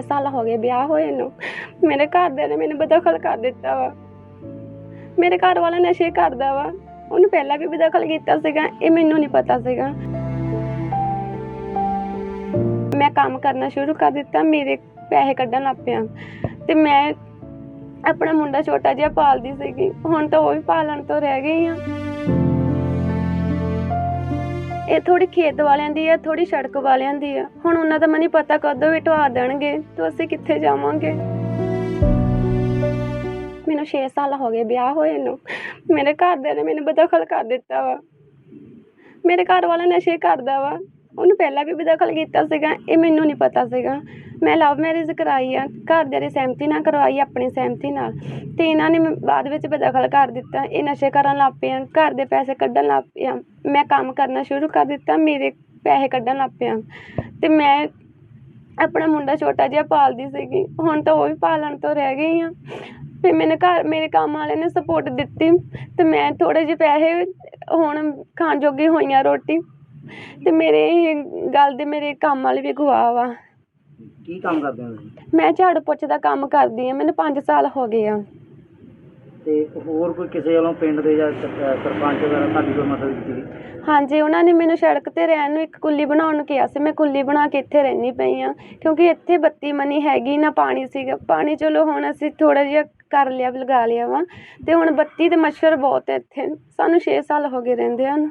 ਸਾਲ ਹੋ ਗਏ ਵਿਆਹ ਹੋਏ ਨੂੰ, ਮੇਰੇ ਘਰਦਿਆਂ ਨੇ ਮੈਨੂੰ ਬਦਖਲ ਕਰ ਦਿੱਤਾ ਵਾ। ਮੇਰੇ ਘਰ ਵਾਲਾ ਨਸ਼ੇ ਕਰਦਾ ਵਾ, ਉਹਨੂੰ ਪਹਿਲਾਂ ਵੀ ਬਦਖਲ ਕੀਤਾ ਸੀਗਾ, ਇਹ ਮੈਨੂੰ ਨਹੀਂ ਪਤਾ ਸੀਗਾ। ਮੈਂ ਕੰਮ ਕਰਨਾ ਸ਼ੁਰੂ ਕਰ ਦਿੱਤਾ, ਮੇਰੇ ਪੈਸੇ ਕੱਢਣ ਲੱਗ ਪਿਆ। ਤੇ ਮੈਂ ਆਪਣਾ ਮੁੰਡਾ ਛੋਟਾ ਜਿਹਾ ਪਾਲਦੀ ਸੀਗੀ, ਹੁਣ ਤਾਂ ਉਹ ਵੀ ਪਾਲਣ ਤੋਂ ਰਹਿ ਗਈ ਆ। ਇਹ ਥੋੜੀ ਖੇਤ ਵਾਲਿਆਂ ਦੀ ਆ ਥੋੜੀ ਸੜਕ ਵਾਲਿਆਂ ਦੀ ਆ। ਹੁਣ ਉਹਨਾਂ ਦਾ ਮੈਨੂੰ ਪਤਾ ਕਦੋਂ ਵੀ ਢਵਾ ਦੇਣਗੇ, ਤਾਂ ਅਸੀਂ ਕਿੱਥੇ ਜਾਵਾਂਗੇ? ਮੈਨੂੰ 6 ਸਾਲ ਹੋ ਗਏ ਵਿਆਹ ਹੋਏ ਨੂੰ। ਮੇਰੇ ਘਰਦਿਆਂ ਨੇ ਮੈਨੂੰ ਬਦਖਲ ਕਰ ਦਿੱਤਾ ਵਾ। ਮੇਰੇ ਘਰ ਵਾਲਾ ਨਸ਼ੇ ਕਰਦਾ ਵਾ। ਉਹਨੂੰ ਪਹਿਲਾਂ ਵੀ ਬਦਖਲ ਕੀਤਾ ਸੀਗਾ, ਇਹ ਮੈਨੂੰ ਨਹੀਂ ਪਤਾ ਸੀਗਾ। ਮੈਂ ਲਵ ਮੈਰਿਜ ਕਰਾਈ ਆ, ਘਰਦਿਆਂ ਦੀ ਸਹਿਮਤੀ ਨਾਲ ਕਰਵਾਈ, ਆਪਣੀ ਸਹਿਮਤੀ ਨਾਲ। ਤੇ ਇਹਨਾਂ ਨੇ ਮ- ਬਾਅਦ ਵਿੱਚ ਬਦਖਲ ਕਰ ਦਿੱਤਾ। ਇਹ ਨਸ਼ੇ ਕਰਨ ਲੱਗ ਪਏ ਆ, ਘਰ ਦੇ ਪੈਸੇ ਕੱਢਣ ਲੱਗ ਪਏ ਆ। ਮੈਂ ਕੰਮ ਕਰਨਾ ਸ਼ੁਰੂ ਕਰ ਦਿੱਤਾ, ਮੇਰੇ ਪੈਸੇ ਕੱਢਣ ਲੱਗ ਪਏ ਆ। ਤੇ ਮੈਂ ਆਪਣਾ ਮੁੰਡਾ ਛੋਟਾ ਜਿਹਾ ਪਾਲਦੀ ਸੀਗੀ। ਹੁਣ ਤਾਂ ਉਹ ਵੀ ਪਾਲਣ ਤੋਂ ਰਹਿ ਗਈ ਆ। ਫਿਰ ਮੈਨੂੰ ਘਰ, ਮੇਰੇ ਕੰਮ ਵਾਲੇ ਨੇ ਸਪੋਰਟ ਦਿੱਤੀ। ਤੇ ਮੈਂ ਥੋੜੇ ਜਿਹੇ ਪੈਸੇ ਹੁਣ ਖਾਣ ਜੋਗੀ ਹੋਈਆਂ ਰੋਟੀ। ਤੇ ਮੇਰੇ ਇਹ ਗੱਲ ਦੇ ਮੇਰੇ ਕੰਮ ਵਾਲੇ ਵੀ ਗਵਾ ਵਾ। ਕੀ ਕੰਮ ਕਰਦੇ ਹੋ ਤੁਸੀਂ? ਮੈਂ ਝਾੜੂ ਪੋਚੇ ਦਾ ਕੰਮ ਕਰਦੀ ਆ ਮੈਨੂੰ 5 ਸਾਲ ਹੋ ਗਏ ਆ। ਤੇ ਹੋਰ ਕੋਈ ਕਿਸੇ ਵੱਲੋਂ ਪਿੰਡ ਦੇ ਜਾਂ ਸਰ- ਸਰਪੰਚ ਵਗੈਰਾ ਤੁਹਾਡੀ ਕੋਈ ਮਦਦ ਕੀਤੀ? ਹਾਂਜੀ ਉਹਨਾਂ ਨੇ ਮੈਨੂੰ ਸੜਕ ਤੇ ਰਹਿਣ ਨੂੰ ਇੱਕ ਕੁੱਲੀ ਬਣਾਉਣ ਨੂੰ ਕਿਹਾ ਸੀ ਮੈਂ ਕੁੱਲੀ ਬਣਾ ਕੇ ਇੱਥੇ ਰਹਿਣੀ ਪਈ ਆ ਕਿਉਂਕਿ ਇੱਥੇ ਬੱਤੀ ਮਨੀ ਹੈਗੀ ਨਾ ਪਾਣੀ ਸੀਗਾ। ਪਾਣੀ ਚਲੋ ਹੁਣ ਅਸੀਂ ਥੋੜਾ ਜਿਹਾ ਕਰ ਲਿਆ ਲਗਾ ਲਿਆ ਵਾ ਤੇ ਹੁਣ ਬੱਤੀ ਤੇ ਮੱਛਰ ਬਹੁਤ ਹੈ ਇੱਥੇ। ਸਾਨੂੰ 6 ਸਾਲ ਹੋ ਗਏ ਰਹਿੰਦੇ ਹਨ।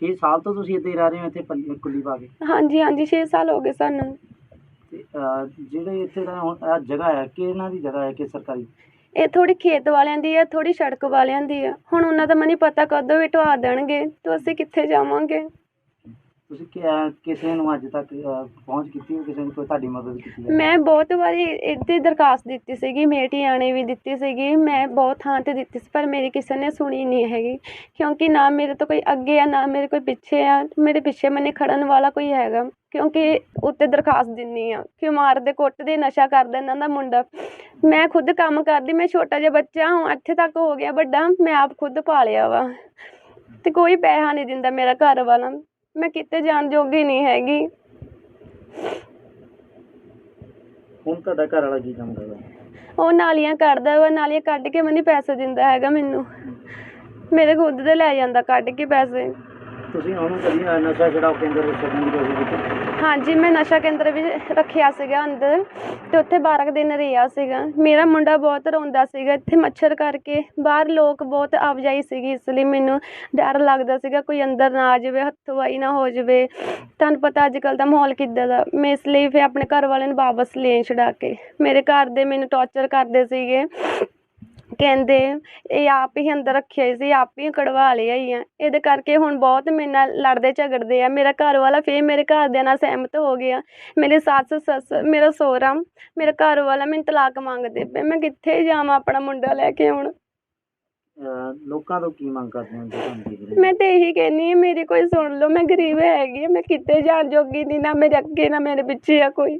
ਛੇ ਸਾਲ ਤੋਂ ਤੁਸੀਂ ਇੱਥੇ ਰਹਿ ਰਹੇ ਹੋ ਇੱਥੇ ਪੱਲੀ- ਕੁੱਲੀ ਪਾ ਕੇ? ਹਾਂਜੀ ਹਾਂਜੀ 6 ਸਾਲ ਹੋ ਗਏ ਸਾਨੂੰ। ਤੇ ਅਹ, ਜਿਹੜੇ ਇੱਥੇ ਦਾ ਹੁਣ ਇਹ ਜਗ੍ਹਾ ਹੈ ਕਿ ਇਹਨਾਂ ਦੀ ਜਗ੍ਹਾ ਹੈ ਕਿ ਸਰਕਾਰੀ? ਇਹ ਥੋੜੀ ਖੇਤ ਵਾਲਿਆਂ ਦੀ ਆ ਥੋੜੀ ਸੜਕ ਵਾਲਿਆਂ ਦੀ ਆ ਹੁਣ ਉਹਨਾਂ ਦਾ ਮੈਨੂੰ ਪਤਾ ਕਦੋਂ ਵੀ ਢਵਾ ਦੇਣਗੇ ਤਾਂ ਅਸੀਂ ਕਿੱਥੇ ਜਾਵਾਂਗੇ? ਤੁਸੀਂ ਕਿ- ਕਿਸੇ ਨੂੰ ਅੱਜ ਤੱਕ ਅਹ, ਪਹੁੰਚ ਕੀਤੀ ਹੋ ਕਿਸੇ ਨੇ ਕੋਈ ਤੁਹਾਡੀ ਮਦਦ ਕੀਤੀ ਹੈ ਮੈਂ ਬਹੁਤ ਵਾਰੀ ਇੱਥੇ ਦਰਖਾਸਤ ਦਿੱਤੀ ਸੀਗੀ ਮੇਟੀਆਣੇ ਵੀ ਦਿੱਤੀ ਸੀਗੀ ਮੈਂ ਬਹੁਤ ਥਾਂ ਤੇ ਦਿੱਤੀ ਸੀ ਪਰ ਮੇਰੀ ਕਿਸੇ ਨੇ ਸੁਣੀ ਨਹੀਂ ਹੈਗੀ। ਕਿਉਂਕਿ ਨਾ ਮੇਰੇ ਤੋਂ ਕੋਈ ਅੱਗੇ ਆ ਨਾ ਮੇਰੇ ਕੋਈ ਪਿੱਛੇ ਆ ਮੇਰੇ ਪਿੱਛੇ ਮੈਨੇ ਖੜਨ ਵਾਲਾ ਕੋਈ ਹੈਗਾ। ਕਿਉਂਕਿ ਉੱਤੇ ਦਰਖਾਸਤ ਦਿੰਨੀ ਆ ਕਿ ਮਾਰਦੇ ਕੁੱਟਦੇ ਨਸ਼ਾ ਕਰਦਾ ਇਹਨਾਂ ਦਾ ਮੁੰਡਾ। ਮੈਂ ਖੁਦ ਕੰਮ ਕਰਦੀ ਮੈਂ ਛੋਟਾ ਜਿਹਾ ਬੱਚਾ ਹੁਣ ਇੱਥੇ ਤੱਕ ਹੋ ਗਿਆ ਵੱਡਾ ਮੈਂ ਆਪ ਖੁਦ ਪਾਲਿਆ ਵਾ। ਤੇ ਕੋਈ ਪੈਸਾ ਨਹੀਂ ਦਿੰਦਾ ਮੇਰਾ ਘਰ ਵਾਲਾ। ਮੈਂ ਕਿਤੇ ਜਾਣ ਜੋਗੀ ਨਹੀਂ ਹੈਗੀ। ਹੁਣ ਤੁਹਾਡਾ ਘਰ ਵਾਲਾ ਕੀ ਕੰਮ ਕਰਦਾ? ਉਹ ਨਾਲੀਆਂ ਕੱਢਦਾ ਵਾ ਨਾਲੀਆਂ ਕੱਢ ਕੇ ਮੈਨੂੰ ਪੈਸੇ ਦਿੰਦਾ ਹੈਗਾ ਮੈਨੂੰ। ਮੇਰੇ ਖੁਦ ਦੇ ਲੈ ਜਾਂਦਾ ਕੱਢ ਕੇ ਪੈਸੇ। ਤੁਸੀਂ ਉਹਨੂੰ ਕਦੀ ਨਸ਼ਾ ਛਡਾਓ ਕੇਂਦਰ ਵਿੱਚ ਛੱਡਣ ਦੀ ਕੋਸ਼ਿਸ਼ ਹਾਂਜੀ, ਮੈਂ ਨਸ਼ਾ ਕੇਂਦਰ ਵੀ ਰੱਖਿਆ ਸੀਗਾ ਅੰਦਰ ਤੇ ਉੱਥੇ 12 ਕੁ ਦਿਨ ਰਿਹਾ ਸੀਗਾ। ਮੇਰਾ ਮੁੰਡਾ ਬਹੁਤ ਰੋਂਦਾ ਸੀਗਾ, ਇੱਥੇ ਮੱਛਰ ਕਰਕੇ ਬਾਹਰ ਲੋਕ ਬਹੁਤ ਆਵਾਜਾਈ ਸੀਗੀ, ਇਸ ਲਈ ਮੈਨੂੰ ਡਰ ਲੱਗਦਾ ਸੀਗਾ ਕੋਈ ਅੰਦਰ ਨਾ ਆ ਜਾਵੇ ਹੱਥੋਂਬਾਈ ਨਾ ਹੋ ਜਾਵੇ। ਤੁਹਾਨੂੰ ਪਤਾ ਅੱਜ ਕੱਲ੍ਹ ਦਾ ਮਾਹੌਲ ਕਿੱਦਾਂ ਦਾ? ਮੈਂ ਇਸ ਲਈ ਫਿਰ ਆਪਣੇ ਘਰ ਵਾਲਿਆਂ ਨੂੰ ਵਾਪਸ ਲੈ ਛਡਾ ਕੇ ਮੇਰੇ ਘਰ ਦੇ ਮੈਨੂੰ ਟੌਰਚਰ ਕਰਦੇ ਸੀਗੇ। ਕਹਿੰਦੇ ਇਹ ਆਪ ਹੀ ਅੰਦਰ ਰੱਖਿਆ ਸੀ ਆਪ ਹੀ ਕਢਵਾ ਲਿਆ ਹੀ ਆ। ਇਹਦੇ ਕਰਕੇ ਹੁਣ ਬਹੁਤ ਮੇਰੇ ਨਾਲ ਲੜਦੇ ਝਗੜਦੇ ਆ। ਮੇਰਾ ਘਰ ਵਾਲਾ ਫੇਰ ਮੇਰੇ ਘਰਦਿਆਂ ਨਾਲ ਸਹਿਮਤ ਹੋ ਗਿਆ। ਮੇਰੇ ਸੱਸ ਸੱਸ ਮੇਰਾ ਸਹੁਰਾ ਮੇਰਾ ਘਰ ਵਾਲਾ ਮੈਨੂੰ ਤਲਾਕ ਮੰਗਦੇ ਪਏ। ਮੈਂ ਕਿੱਥੇ ਜਾਵਾਂ ਆਪਣਾ ਮੁੰਡਾ ਲੈ ਕੇ ਹੁਣ? ਅਹ, ਲੋਕਾਂ ਤੋਂ ਕੀ ਮੰਗ ਕਰਦੇ ਹੋ ਜੇ ਤੁਹਾਨੂੰ ਕੀ ਕਰੇ ਮੈਂ ਤੇ ਇਹੀ ਕਹਿੰਨੀ ਆ ਮੇਰੀ ਕੋਈ ਸੁਣ ਲਓ ਮੈਂ ਗਰੀਬ ਹੈਗੀ ਆ ਮੈਂ ਕਿਤੇ ਜਾਣ ਜੋਗੀ ਨਹੀਂ ਨਾ ਮੇਰੇ ਅੱਗੇ ਨਾ ਮੇਰੇ ਪਿੱਛੇ ਆ ਕੋਈ।